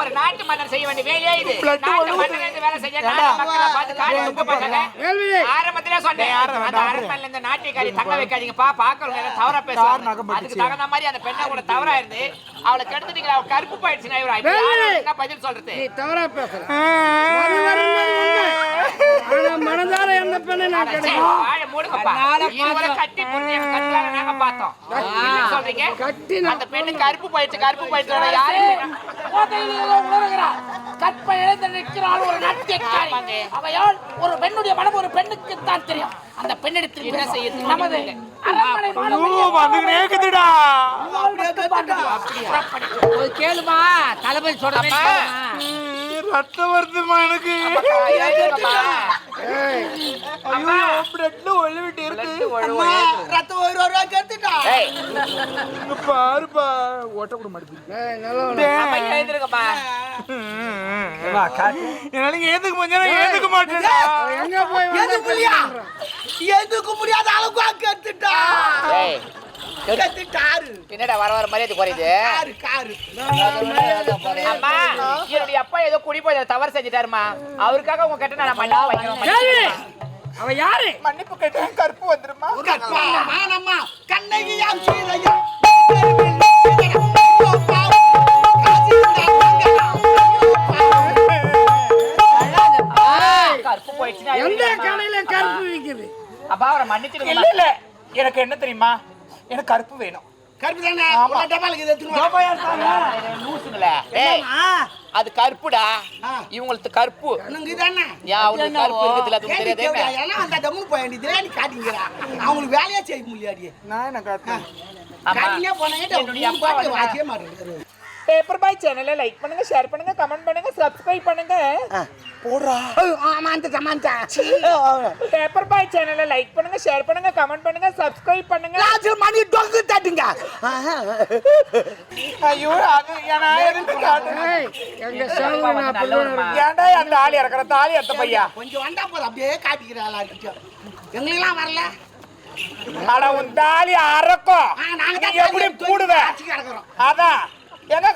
ஒரு நாட்டு மன்னர் செய்ய வேண்டிய வேலையே இது? நாட்டு. மன்னர் இந்த வேலை செஞ்சா நாட்டு மக்களை பார்த்து துக்க. ஆரம்பத்திலே சொன்னேன். அந்த அரண்மனையில இந்த நாட்டியக்காரி தங்க வைக்காதீங்கப்பா. பார்க்கறவங்க எல்லாம் தவறா பேசுவாங்க. அதுக்கு தகுந்த மாதிரி அந்த பெண்ணை கூட தவறா இருந்து அவளை கெடுத்துட்டீங்களா? அவ கருப்பு என்ன பதில் சொல்றது? தவறா பெண்ணை நான் கட்டி அந்த பெண்ணு கருப்பு போயிடுச்சு கருப்பு போயிடுச்சு. யாரு? கற்பை இழந்து நிற்கிறாள் ஒரு நாட்டியக்காரி. அவையால் ஒரு பெண்ணுடைய மனம் ஒரு பெண்ணுக்கு தான் தெரியும். அந்த பெண்ணிடத்தில் என்ன பேச செய்ய நமது கேளுமா. தளபதி சொல்றேன் ரத்தம் வருதுமா எனக்கு. ஐயோ பிளட்ல ஒளிவிட்டு இருக்கு ஏத்துக்கு. ஏய், இங்க பாருப்பா ஓட்ட கூட. அம்மா, எழுந்திருங்கம்மா. என்னால ஏத்துக்க ஏத்துக்க மாட்டேன்டா எங்க போய்? கட்டுறான். எதுக்கு முடியாத அளவுக்கு கத்துட்டா என்னடா வர வர மரியாதை குறையுது காரு காரு. அம்மா என்னுடைய அப்பா ஏதோ குடி போய் தவறு செஞ்சுட்டாருமா. அவருக்காக உங்க கிட்ட நான் மன்னிப்பு வாங்கிக்கிறேன், கேள்வி. மன்னிச்சிடுங்கம்மா. அவ யாரு? மன்னிப்பு கேட்டேன் கருப்பு வந்துருமா? மானம்மா கண்ணகியாம் சீதையா எந்த. கடையில கருப்பு விக்குது? அப்பா அவரை. இல்ல. எனக்கு என்ன தெரியுமா? எனக்கு கருப்பு வேணும். கருப்பு தானே உள்ள டபாலுக்கு இதை. ஏய், அது கருப்புடா. இவங்களுக்கு கருப்பு. அவங்களுக்கு கருப்பு இருக்குதுல அது தெரியாதே அந்த டம்முன்னு போய் வேண்டியது. ஏன் நீ காட்டிக்கிறா? அவங்களுக்கு வேலையே செய்ய முடியாடி நான் என்ன காட்டுறேன்? என்னுடைய அப்பா வாசிய மாட்டேங்கிறாரு பேப்பர் பாய் சேனலை லைக் பண்ணுங்க ஷேர் பண்ணுங்க கமெண்ட் பண்ணுங்க சப்ஸ்கிரைப் பண்ணுங்க. போடுறா. ஆமாண்டா ஆமாண்டா பேப்பர் பாய் சேனலை லைக் பண்ணுங்க ஷேர் பண்ணுங்க கமெண்ட் பண்ணுங்க சப்ஸ்கிரைப் பண்ணுங்க. லாஸ்ட் மணி டொங்கு தட்டுங்க. ஐயோ அது காட்டுறேன். ஏய், எங்க சாமி நான் நல்லவருமா. ஏன்டா அந்த தாலி இறக்குற? தாலி அத்த பையா? கொஞ்சம் வந்தா போதும் அப்படியே காட்டிக்கிறா எல்லாருக்கிட்டையும் எங்களுக்கெல்லாம் வரல. அட உன் தாலி அறக்கும். எப்படி தூக்கி கூடுவ காட்சி கிடக்குறோம். அதான் எங்க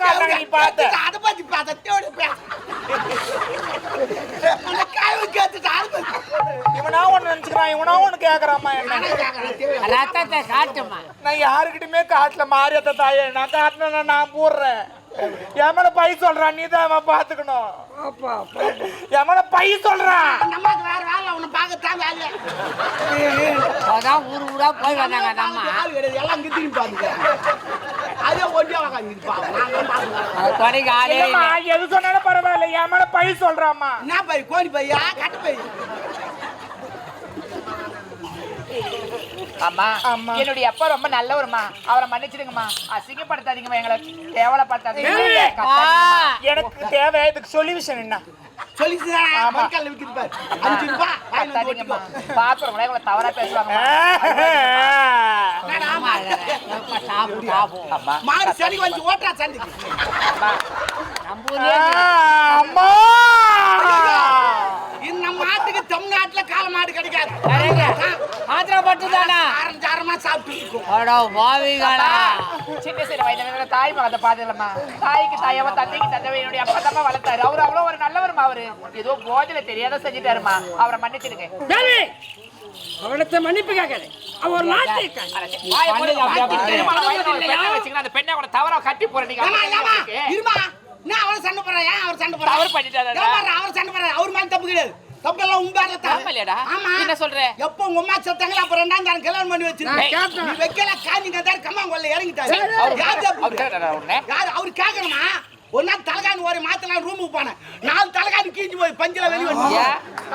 தேடி போய் அந்த காய் கேட்டுட்டு அதை பத்தி இவனா ஒண்ணு நினைச்சுக்கிறான் இவனா ஒண்ணு கேக்குறாமா என்ன. ரத்தத்தை காட்டுமா நான் யாருக்கிட்டயுமே காட்டல மாரியத்த தாயே நான் காட்டினா நான் போடுறேன் என் மேல பை சொல்றான் நீ தான் பாத்துக்கணும் பாப்பா என் மேல பை சொல்றான் அம்மாவுக்கு வேற வேலை உன்னை பார்க்கத்தான் வேலை அதான் ஊர் ஊரா போய் வந்தாங்க நம்ம ஆள் கிடையாது எல்லாம் இங்க திரும்பி பாத்துக்கிறேன் எது சொன்னாலும் பரவாயில்ல. என் மேல பை சொல்றாமா என்ன பை கோழி பையா கட்டு பை அம்மா. ஆமா. என்னுடைய அப்பா ரொம்ப நல்லவருமா அவரை மன்னிச்சிடுங்கம்மா. அசிங்கப்படுத்தாதீங்கம்மா எங்களை. கேவலப்படுத்தாதீங்க. எனக்கு தேவை இதுக்கு சொல்யூஷன் என்ன? சொல்லிச்சுதான் மக்கள் விற்கிது மாடு சனி வந்து ஓட்டுறா சண்டைக்கு அம்மா நம்ம ஊர்லயே அம்மா இந்த மாட்டுக்கு தமிழ்நாட்டுல கால மாடு கிடைக்காது. மாத்திரை பட்டு தானா ஆரம் சாரமா சாப்பிட்டு சின்ன சின்ன வயதுல தாய் மகத்தை பாத்துலமா தாய்க்கு தாயவ தந்தைக்கு தந்தைவ என்னுடைய அப்பா தப்பா வளர்த்தாரு. அவரு அவ்வளவு ஒரு நல்லவருமா அவரு? ஏதோ போதில தெரியாத செஞ்சுட்டாருமா? அவரை மன்னிச்சிடுங்க. அவனத்தை மன்னிப்பு கேட்கல அவ ஒரு வச்சுக்கின்னு அந்த பெண்ணை கூட தவறா கட்டி போற நீங்க. ஏமா அப்படி ஏமா இருக்கு. இருமா. என்ன அவர் சண்டை போடுறா? ஏன் அவர் சண்டை போடுறா? தவறு பண்ணிட்டாரா? அவர் சண்டை போடுறா? அவர் மேல தப்பு கிடையாது. தப்பு எல்லாம் உங்க தான் ஆமா. என்ன சொல்ற? எப்போ உங்க அம்மா செத்தாங்களா அப்ப ரெண்டாம் தாரம் கல்யாணம் பண்ணி வச்சிருக்கேன். நீ வைக்கல காஞ்சிங்க தான் கம்மாங்கொல்ல இறங்கிட்டாரு. அவரு- யார்? அவரு கேட்கணுமா ஒரு நாள் தலைகாணி ஒரு மாத்தலாம் ரூமுக்கு போனேன். நாலு தலைகாணி கீஞ்சு போய் பஞ்சில வெளியே வந்து?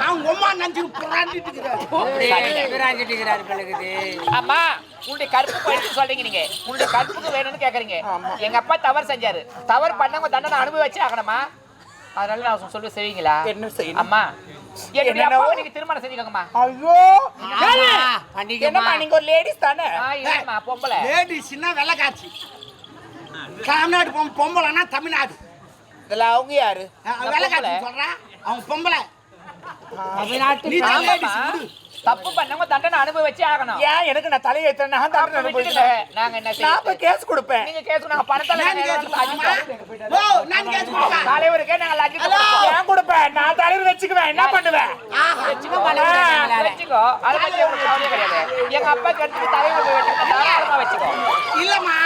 அவங்க அம்மா நினைச்சு புறாண்டிட்டு இருக்கிறாரு உங்களுடைய கருப்பு போயிட்டு சொல்றீங்க நீங்க. உங்களுடைய கருப்புக்கு வேணும்னு கேக்குறீங்க. எங்க அப்பா தவறு செஞ்சாரு. தவறு பண்ணவங்க தண்டனை அனுபவிச்சு ஆகணுமா? அதனால நான் சொல்ல செய்வீங்களா என்ன செய்யணும்? அம்மா திருமணம் செஞ்சுக்கோங்கம்மா. ஐயோ! என்னம்மா நீங்க ஒரு லேடிஸ் தானே? பொம்பளை. லேடிஸ்னா வெள்ளக்காட்சி தமிழ்நாடு பொம்- பொம்பளைனா தமிழ்நாடு. இதுல அவங்க யாரு? வெள்ளக்காட்சி சொல்றேன் அவங்க பொம்பளை. தப்பு பண்ணவங்க தண்டனை அனுபவிச்சே ஆகணும். ஏன் எனக்கு நான் தலையை ஏத்துறேன்? நான் தான் அப்ப விட்டுடுங்க. அனுபவிக்கிறேன். நாங்க என்ன நான் கேஸ் கொடுப்பேன். நீங்க கேஸ் நாங்க பணத்தால தலைவருக்கே நாங்க. ஏன் கொடுப்பேன்? நான் தலைவர் வச்சுக்குவேன். என்ன பண்ணுவேன்? வச்சுக்கோ, வச்சுக்கோ. அதை பத்தி உங்களுக்கு கவலையே கிடையாது. எங்க அப்பா கருத்து தலைவர் தாராளமா வச்சுக்கோ. இல்லம்மா.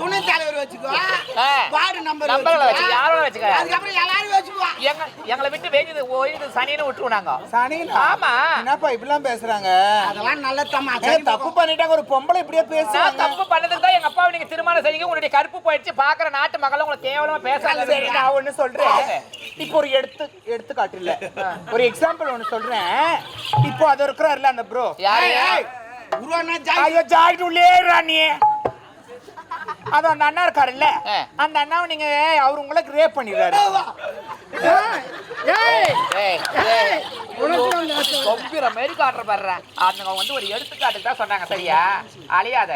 துணை தலைவர் வச்சுக்கோ. வார்டு நம்பர் யாரோட வச்சுக்க. அதுக்கப்புறம் எல்லாரும் எங்க எங்களை விட்டு வெஞ்சது ஓய்வு சனின்னு விட்டுருவோம் நாங்க. சனினா? ஆமா. என்னப்பா இப்படிலாம் பேசுறாங்க? அதெல்லாம் நல்ல தம்மா தப்பு பண்ணிட்டாங்க. ஒரு பொம்பளை இப்படியே நான் பேசுறாங்க தப்பு பண்ணதுக்கு தான் எங்க அப்பாவை நீங்க திருமணம் செய்யுங்க. உங்களுடைய கருப்பு போயிடுச்சு. பாக்குற நாட்டு மக்களும் உங்களை கேவலமா பேசாத சரி நான் ஒண்ணு சொல்றேன். இப்போ ஒரு எடுத்து எடுத்துக்காட்டு இல்ல. ஒரு எக்ஸாம்பிள் ஒண்ணு சொல்றேன். இப்போ அது இருக்கிறாருல அந்த ப்ரோ யாரு? உருவானா ஜாய். ஐயோ ஜாயிட்டு உள்ளே ராணி அது அந்த அண்ணா இருக்காருல்ல. அந்த அண்ணாவை நீங்க அவர் உங்களுக்கு ரேப் பண்ணிடுறாரு. ஏய் ஏய், ஏய். கொம்பிர மாரி காட்டுற பாடுற அவங்க வந்து ஒரு எடுத்துக்காட்டுக்கு தான் சொன்னாங்க சரியா அழியாத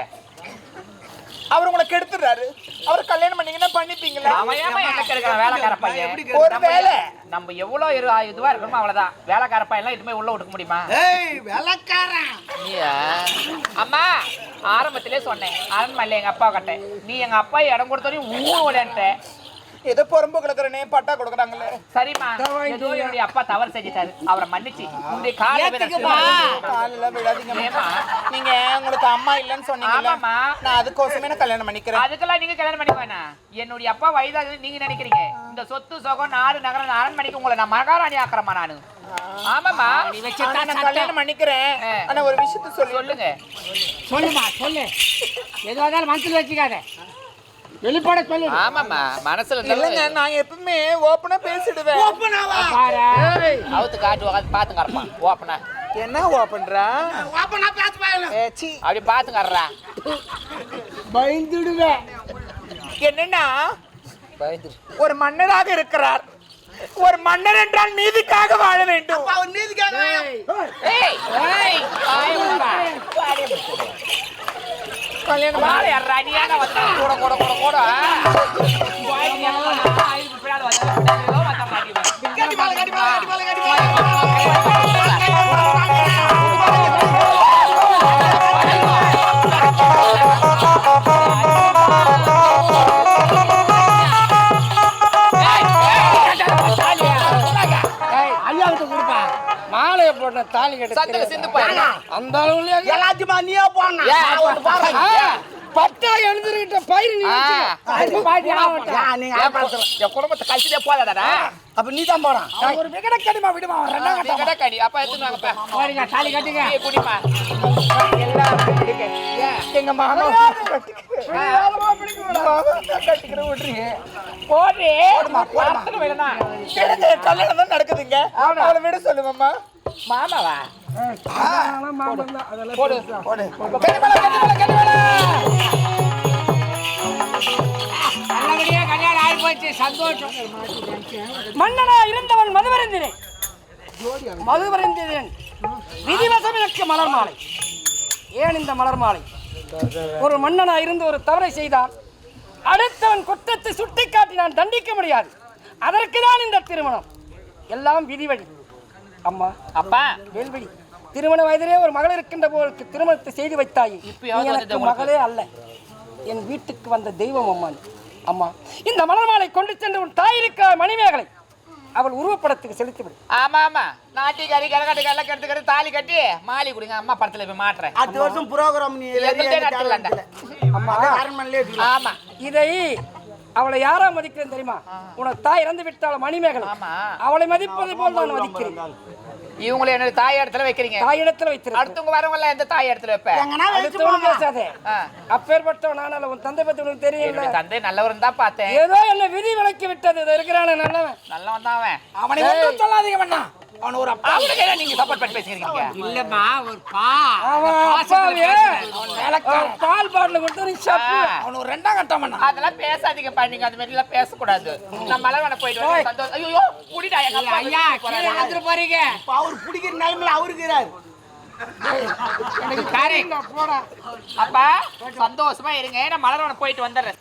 அவர் உங்களை கெடுத்துறாரு அவர் கல்யாணம் பண்ணீங்கன்னா பண்ணிப்பீங்களா அவன் ஏமா எனக்கு வேலைக்கார பையன் ஒரு நம்ம- வேலை. நம்ம எவ்வளவு இரு- இதுவா இருக்கணுமோ அவ்வளவுதான் வேலைக்கார பையன் எல்லாம் இதுமே உள்ள விட்டுக்க முடியுமா ஏய் வெள்ளக்காரன் நீயா? அம்மா ஆரம்பத்திலே சொன்னேன் அரண்மனையில எங்க அப்பா கட்ட நீ எங்க அப்பா இடம் கொடுத்தோடனே ஊ விளையாண்ட ஏதோ பொறும்பு கிடக்குறனே பட்டா கொடுக்குறாங்களே. சரிம்மா. ஏதோ என்னுடைய அப்பா தவறு செஞ்சுட்டாரு. அவரை மன்னிச்சு. உன்னுடைய காலை? நீங்க உங்களுக்கு அம்மா இல்லைன்னு சொன்னீங்கல்ல ஆமாம்மா. நான் அதுக்கோசமே நான் கல்யாணம் பண்ணிக்கிறேன். அதுக்கெல்லாம் நீங்க கல்யாணம் பண்ணி வேணாம் என்னுடைய அப்பா வயதாகுது நீங்க நினைக்கிறீங்க. இந்த சொத்து சுகம் நாடு நகரம் அரண்மனைக்கு உங்களை நான் மகாராணி ஆக்குறமா நானு. ஆமாமா ஆனா நான் கல்யாணம் பண்ணிக்கிறேன். ஆனா ஒரு விஷயத்த சொல்லி. சொல்லுங்க. சொல்லுமா சொல்லு. எதுவாக இருந்தாலும் மனசுல வச்சுக்காத. வெளிப்பட சொல்லு. ஆமாமா மனசுல இல்லைங்க நான் எப்பவுமே ஓப்பனா பேசிடுவேன். ஓப்பனாவா பாரு அவுத்து காட்டு உட்காந்து பாத்து கறப்பான் ஓப்பனா என்ன ஓப்பன்றா ஓப்பனா பேச பாருங்க ஏ, சீ. அப்படி பாத்து கறா பயந்துடுவேன். என்னன்னா ஒரு மன்னராக இருக்கிறார். ஒரு மன்னர் என்றால் நீதிக்காக வாழ வேண்டும். அவர் நீதிக்காக ஏய் ஏய் கல்யாணம் வாழை ஏன்டா வந்த? கூட, கூட, கூட, கூட. வாயை போட்ட தாலி கட்ட சிந்து. அந்த அளவுலயே? எல்லாத்தையுமா நீயே போன பட்டா எழுந்திருக்கிட்ட பயிர் என் குடும்பத்தை கழிச்சுட்டே போதாடா அப்ப நீ தான் போறான் ஒரு விகட கடிமா விடுமா ரெண்டாம் நீ கடை கடி. அப்ப போறீங்க, தாலி கட்டுங்க. குடிமா. பிடிக்க. எங்க மாமா நடக்குதுங்க. அவளை விட சொல்லுங்கம்மா மாமாவா? மாமன் தான், அதெல்லாம் போடு போடு. மன்னனா இருந்தவன் மதுவருந்தினேன். மதுவருந்தினேன். விதிவசம் எனக்கு மலர் மாலை. ஏன் இந்த மலர் மாலை? ஒரு மன்னனா இருந்து ஒரு தவறை செய்தால் அடுத்தவன் குற்றத்தை சுட்டிக்காட்டி நான் தண்டிக்க முடியாது. அதற்கு தான் இந்த திருமணம். எல்லாம் விதிவழி. அம்மா அப்பா. வேல்வழி திருமண வயதிலே ஒரு மகள் இருக்கின்ற போது திருமணத்தை செய்து வைத்தாயே. எனக்கு. மகளே அல்ல. என் வீட்டுக்கு வந்த தெய்வம் அம்மா. அம்மா இந்த மலர் மாலை கொண்டு சென்று உன் தாயிருக்க மணிமேகலை. அவள் உருவப்படத்துக்கு செலுத்திவிடு. ஆமா ஆமா. நாட்டிக்காரி கரகாட்டு எல்லாம் கெடுத்துக்கிட்டு தாலி கட்டி மாலி கொடுங்க. அம்மா படத்துல போய் மாட்டுறேன். அடுத்த வருஷம் ப்ரோக்ராம் நீ அரண்மனையிலே ஆமா. இதை அவளை யாரா மதிக்கிறேன் தெரியுமா? உனக்கு தாய் இறந்து விட்டாள் மணிமேகலை. ஆமா. அவளை மதிப்பதை போல் நான் மதிக்கிறேன். இவங்களை என்னோட தாய் இடத்துல வைக்கிறீங்க. தாயிடத்தில் வைத்திருக்கிறேன். அடுத்தவங்க வரவங்க எல்லாம் எந்த தாய் இடத்துல வைப்ப? எங்கன்னா வச்சு அடுத்தவன் பேசாதே. அப்பேற்பட்டவன் நான் உன் தந்தை பத்தி உனக்கு தெரியல. தந்தை நல்லவரும் தான் பார்த்தேன். ஏதோ என்ன விதி விலக்கி விட்டது. இது இருக்கிறான நல்லவன். நல்லவன் தான் அவன். அவனை சொல்லாதீங்க மண்ணா அவன் ஒரு அப்பா என்ன நீங்க சப்போர்ட் பண்ணி பேசுறீங்க இல்லம்மா ஒரு பா. அவன் அப்பாவே. அவன் பால் பாட்டில் கொடுத்து சப்பு அவன் ஒரு ரெண்டாம் கட்டம் மண்ணா அதெல்லாம் பேசாதீங்க நீங்க அந்த மாதிரி எல்லாம் பேசக்கூடாது. நான் மலர்வன போயிட்டு வந்து சந்தோஷம் ஐயோ குடிடா எங்க அப்பா ஐயா வந்துட்டு போறீங்க. இப்ப அவர் பிடிக்கிற நிலைமையில அவரு இருக்கிறாரு. அப்பா சந்தோஷமா இருங்க. நான் மலர்வன போயிட்டு வந்துடுறேன்.